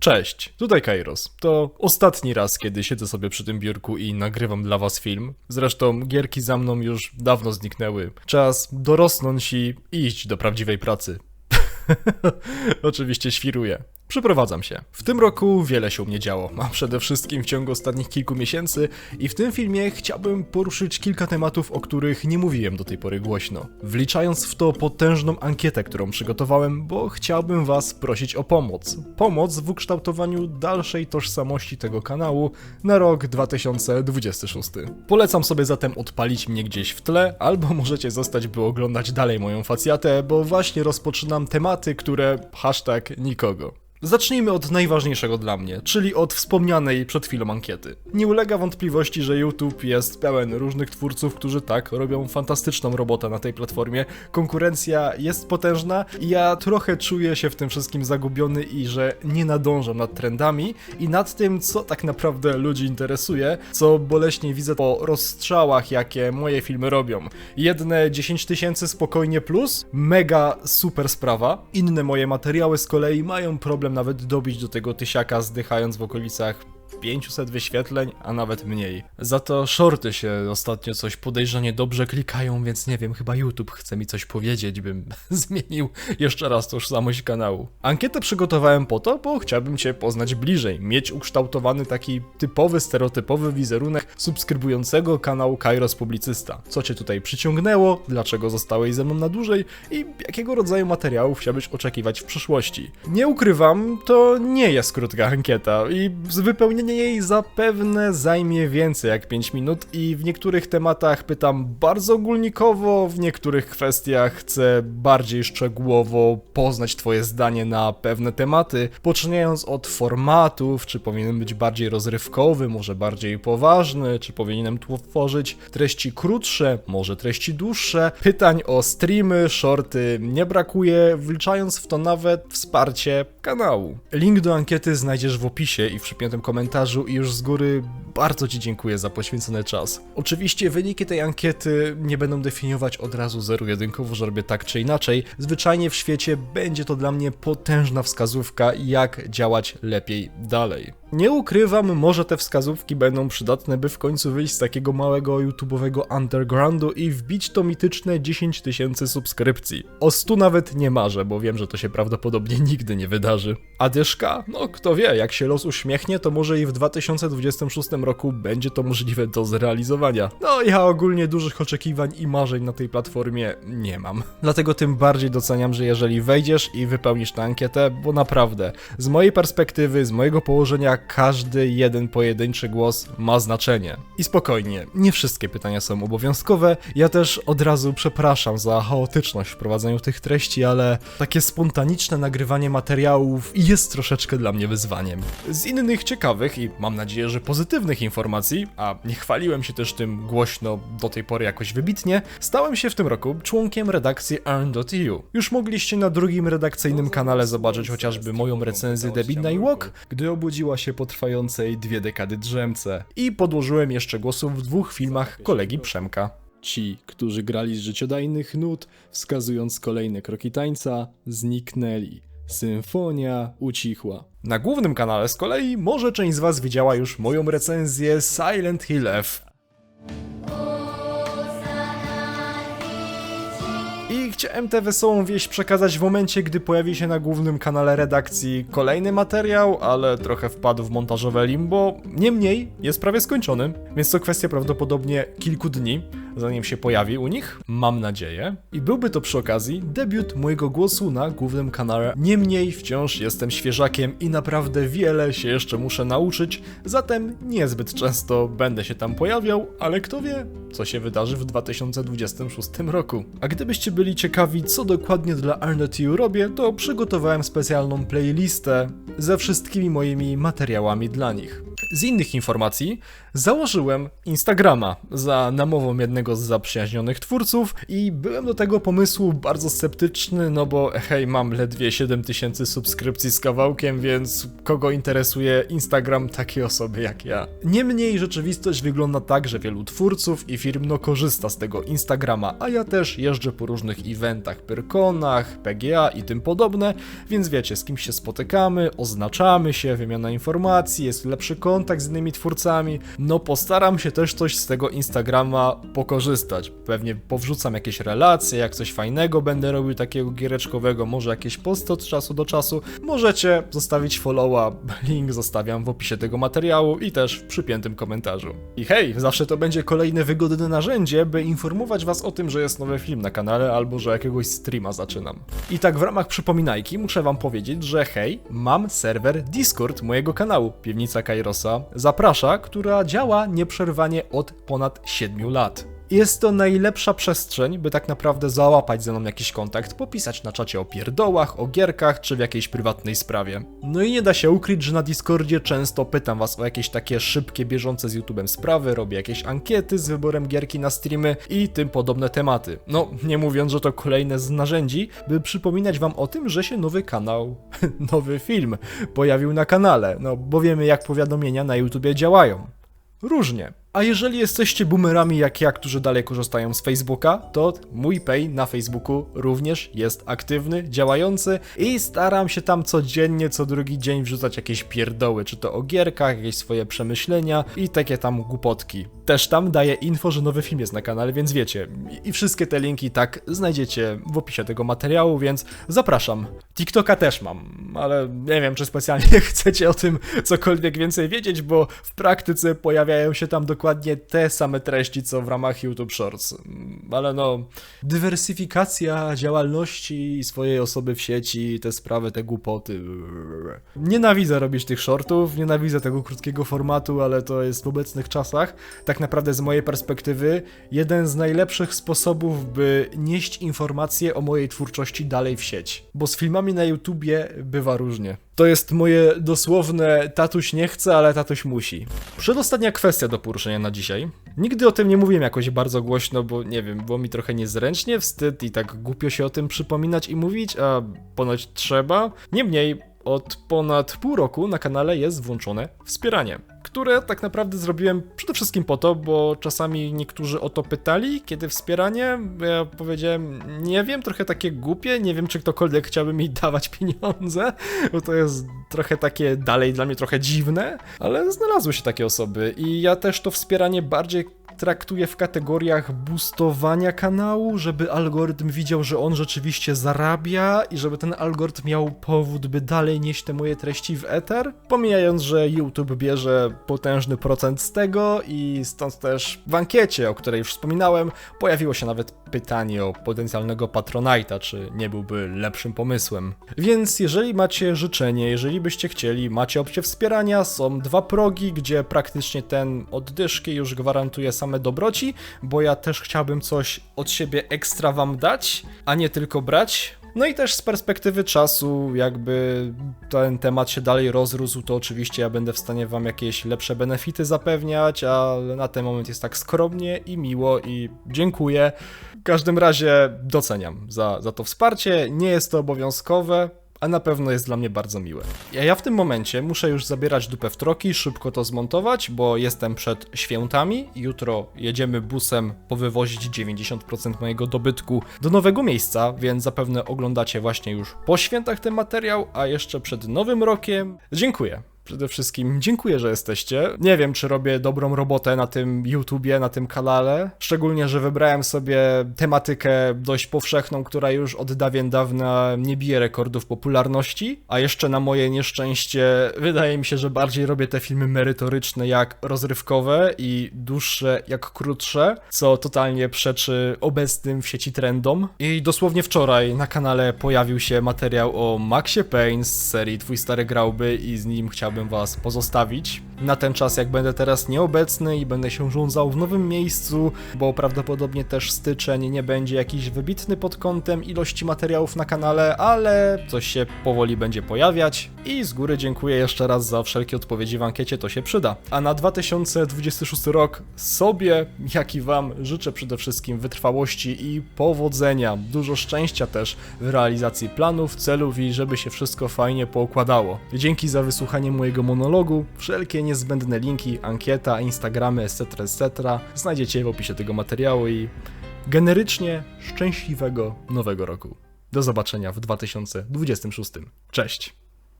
Cześć, tutaj Kairos. To ostatni raz, kiedy siedzę sobie przy tym biurku i nagrywam dla was film. Zresztą gierki za mną już dawno zniknęły. Czas dorosnąć i iść do prawdziwej pracy. Oczywiście świruję. Przeprowadzam się. W tym roku wiele się u mnie działo, a przede wszystkim w ciągu ostatnich kilku miesięcy i w tym filmie chciałbym poruszyć kilka tematów, o których nie mówiłem do tej pory głośno. Wliczając w to potężną ankietę, którą przygotowałem, bo chciałbym was prosić o pomoc. Pomoc w ukształtowaniu dalszej tożsamości tego kanału na rok 2026. Polecam sobie zatem odpalić mnie gdzieś w tle, albo możecie zostać, by oglądać dalej moją facjatę, bo właśnie rozpoczynam tematy, które hashtag nikogo. Zacznijmy od najważniejszego dla mnie, czyli od wspomnianej przed chwilą ankiety. Nie ulega wątpliwości, że YouTube jest pełen różnych twórców, którzy tak robią fantastyczną robotę na tej platformie. Konkurencja jest potężna i ja trochę czuję się w tym wszystkim zagubiony i że nie nadążam nad trendami i nad tym, co tak naprawdę ludzi interesuje, co boleśnie widzę po rozstrzałach, jakie moje filmy robią. Jedne 10 tysięcy spokojnie plus, mega super sprawa. Inne moje materiały z kolei mają problem nawet dobić do tego tysiaka, zdychając w okolicach 500 wyświetleń, a nawet mniej. Za to shorty się ostatnio coś podejrzanie dobrze klikają, więc nie wiem, chyba YouTube chce mi coś powiedzieć, bym zmienił jeszcze raz tożsamość kanału. Ankietę przygotowałem po to, bo chciałbym Cię poznać bliżej, mieć ukształtowany taki typowy, stereotypowy wizerunek subskrybującego kanał Kairos Publicysta. Co Cię tutaj przyciągnęło, dlaczego zostałeś ze mną na dłużej i jakiego rodzaju materiałów chciałbyś oczekiwać w przyszłości. Nie ukrywam, to nie jest krótka ankieta i z wypełnienia jej zapewne zajmie więcej jak 5 minut i w niektórych tematach pytam bardzo ogólnikowo, w niektórych kwestiach chcę bardziej szczegółowo poznać Twoje zdanie na pewne tematy, poczynając od formatów, czy powinien być bardziej rozrywkowy, może bardziej poważny, czy powinienem tworzyć treści krótsze, może treści dłuższe, pytań o streamy, shorty nie brakuje, wliczając w to nawet wsparcie kanału. Link do ankiety znajdziesz w opisie i w przypiętym komentarzu i już z góry bardzo Ci dziękuję za poświęcony czas. Oczywiście wyniki tej ankiety nie będą definiować od razu zero-jedynkowo, że robię tak czy inaczej. Zwyczajnie w świecie będzie to dla mnie potężna wskazówka, jak działać lepiej dalej. Nie ukrywam, może te wskazówki będą przydatne, by w końcu wyjść z takiego małego YouTube'owego undergroundu i wbić to mityczne 10 tysięcy subskrypcji. O 100 nawet nie marzę, bo wiem, że to się prawdopodobnie nigdy nie wydarzy. A dyszka? No kto wie, jak się los uśmiechnie, to może i w 2026 roku będzie to możliwe do zrealizowania. No ja ogólnie dużych oczekiwań i marzeń na tej platformie nie mam. Dlatego tym bardziej doceniam, że jeżeli wejdziesz i wypełnisz tę ankietę, bo naprawdę, z mojej perspektywy, z mojego położenia, każdy jeden pojedynczy głos ma znaczenie. I spokojnie, nie wszystkie pytania są obowiązkowe. Ja też od razu przepraszam za chaotyczność w prowadzeniu tych treści, ale takie spontaniczne nagrywanie materiałów jest troszeczkę dla mnie wyzwaniem. Z innych ciekawych i mam nadzieję, że pozytywnych informacji, a nie chwaliłem się też tym głośno do tej pory jakoś wybitnie, stałem się w tym roku członkiem redakcji Earn.eu. Już mogliście na drugim redakcyjnym kanale zobaczyć chociażby moją recenzję The Midnight Walk, gdy obudziła się trwającej dwie dekady drzemce. I podłożyłem jeszcze głosów w dwóch filmach kolegi Przemka. Ci, którzy grali z życiodajnych nut, wskazując kolejne kroki tańca, zniknęli. Symfonia ucichła. Na głównym kanale z kolei może część z Was widziała już moją recenzję Silent Hill F. chciałem tę wesołą wieść przekazać w momencie, gdy pojawi się na głównym kanale redakcji kolejny materiał, ale trochę wpadł w montażowe limbo. Niemniej jest prawie skończony, więc to kwestia prawdopodobnie kilku dni, zanim się pojawi u nich. Mam nadzieję. I byłby to przy okazji debiut mojego głosu na głównym kanale. Niemniej wciąż jestem świeżakiem i naprawdę wiele się jeszcze muszę nauczyć, zatem niezbyt często będę się tam pojawiał, ale kto wie, co się wydarzy w 2026 roku. A gdybyście byli ciekawi, co dokładnie dla Arnotiu robię, to przygotowałem specjalną playlistę ze wszystkimi moimi materiałami dla nich. Z innych informacji założyłem Instagrama za namową jednego z zaprzyjaźnionych twórców i byłem do tego pomysłu bardzo sceptyczny, no bo hej, mam ledwie 7000 subskrypcji z kawałkiem, więc kogo interesuje Instagram takie osoby jak ja. Niemniej rzeczywistość wygląda tak, że wielu twórców i firm no korzysta z tego Instagrama, a ja też jeżdżę po różnych eventach, Pyrkonach, PGA i tym podobne, więc wiecie, z kim się spotykamy, oznaczamy się, wymiana informacji, jest lepszy kontakt z innymi twórcami. No postaram się też coś z tego Instagrama pokorzystać. Pewnie powrzucam jakieś relacje, jak coś fajnego będę robił takiego giereczkowego, może jakieś posty od czasu do czasu. Możecie zostawić followa, link zostawiam w opisie tego materiału i też w przypiętym komentarzu. I hej, zawsze to będzie kolejne wygodne narzędzie, by informować was o tym, że jest nowy film na kanale albo że jakiegoś streama zaczynam. I tak w ramach przypominajki muszę wam powiedzieć, że hej, mam serwer Discord mojego kanału Piwnica Kairosa Zaprasza, która działa nieprzerwanie od ponad 7 lat. Jest to najlepsza przestrzeń, by tak naprawdę załapać ze mną jakiś kontakt, popisać na czacie o pierdołach, o gierkach czy w jakiejś prywatnej sprawie. No i nie da się ukryć, że na Discordzie często pytam was o jakieś takie szybkie, bieżące z YouTube'em sprawy, robię jakieś ankiety z wyborem gierki na streamy i tym podobne tematy. No, nie mówiąc, że to kolejne z narzędzi, by przypominać wam o tym, że się nowy kanał, nowy film pojawił na kanale, no bo wiemy jak powiadomienia na YouTubie działają. Różnie. A jeżeli jesteście boomerami jak ja, którzy dalej korzystają z Facebooka, to mój pay na Facebooku również jest aktywny, działający i staram się tam codziennie, co drugi dzień wrzucać jakieś pierdoły, czy to o gierkach, jakieś swoje przemyślenia i takie tam głupotki. Też tam daję info, że nowy film jest na kanale, więc wiecie. I wszystkie te linki tak znajdziecie w opisie tego materiału, więc zapraszam. TikToka też mam, ale nie wiem, czy specjalnie chcecie o tym cokolwiek więcej wiedzieć, bo w praktyce pojawiają się tam dokładnie te same treści, co w ramach YouTube Shorts. Ale no, dywersyfikacja działalności i swojej osoby w sieci, te sprawy, te głupoty. Nienawidzę robić tych shortów, nienawidzę tego krótkiego formatu, ale to jest w obecnych czasach, tak naprawdę z mojej perspektywy, jeden z najlepszych sposobów, by nieść informacje o mojej twórczości dalej w sieć. Bo z filmami na YouTubie bywa różnie. To jest moje dosłowne tatuś nie chce, ale tatuś musi. Przedostatnia kwestia do poruszenia na dzisiaj. Nigdy o tym nie mówiłem jakoś bardzo głośno, bo nie wiem, było mi trochę niezręcznie, wstyd i tak głupio się o tym przypominać i mówić, a ponoć trzeba. Niemniej, od ponad pół roku na kanale jest włączone wspieranie, które tak naprawdę zrobiłem przede wszystkim po to, bo czasami niektórzy o to pytali, kiedy wspieranie, ja powiedziałem, nie wiem, trochę takie głupie, nie wiem, czy ktokolwiek chciałby mi dawać pieniądze, bo to jest trochę takie dalej dla mnie trochę dziwne, ale znalazły się takie osoby i ja też to wspieranie bardziej traktuję w kategoriach boostowania kanału, żeby algorytm widział, że on rzeczywiście zarabia i żeby ten algorytm miał powód, by dalej nieść te moje treści w ether. Pomijając, że YouTube bierze potężny procent z tego i stąd też w ankiecie, o której już wspominałem, pojawiło się nawet pytanie o potencjalnego Patronite'a, czy nie byłby lepszym pomysłem. Więc jeżeli macie życzenie, jeżeli byście chcieli, macie opcję wspierania, są dwa progi, gdzie praktycznie ten oddyszki już gwarantuje same dobroci, bo ja też chciałbym coś od siebie ekstra wam dać, a nie tylko brać. No i też z perspektywy czasu, jakby ten temat się dalej rozrósł, to oczywiście ja będę w stanie wam jakieś lepsze benefity zapewniać, ale na ten moment jest tak skromnie i miło i dziękuję. W każdym razie doceniam za, za to wsparcie. Nie jest to obowiązkowe, a na pewno jest dla mnie bardzo miłe. Ja, ja w tym momencie muszę już zabierać dupę w troki, szybko to zmontować, bo jestem przed świętami. Jutro jedziemy busem powywozić 90% mojego dobytku do nowego miejsca, więc zapewne oglądacie właśnie już po świętach ten materiał, a jeszcze przed nowym rokiem. Dziękuję. Przede wszystkim dziękuję, że jesteście. Nie wiem, czy robię dobrą robotę na tym YouTubie, na tym kanale. Szczególnie, że wybrałem sobie tematykę dość powszechną, która już od dawien dawna nie bije rekordów popularności. A jeszcze na moje nieszczęście wydaje mi się, że bardziej robię te filmy merytoryczne jak rozrywkowe i dłuższe jak krótsze, co totalnie przeczy obecnym w sieci trendom. I dosłownie wczoraj na kanale pojawił się materiał o Maxie Payne z serii Twój stary grałby i z nim chciałbym was pozostawić. Na ten czas, jak będę teraz nieobecny i będę się urządzał w nowym miejscu, bo prawdopodobnie też styczeń nie będzie jakiś wybitny pod kątem ilości materiałów na kanale, ale coś się powoli będzie pojawiać i z góry dziękuję jeszcze raz za wszelkie odpowiedzi w ankiecie, to się przyda. A na 2026 rok sobie, jak i Wam życzę przede wszystkim wytrwałości i powodzenia, dużo szczęścia też w realizacji planów, celów i żeby się wszystko fajnie poukładało. Dzięki za wysłuchanie mojego monologu. Wszelkie niezbędne linki, ankieta, Instagramy, etc., etc. znajdziecie w opisie tego materiału i generycznie szczęśliwego nowego roku. Do zobaczenia w 2026. Cześć!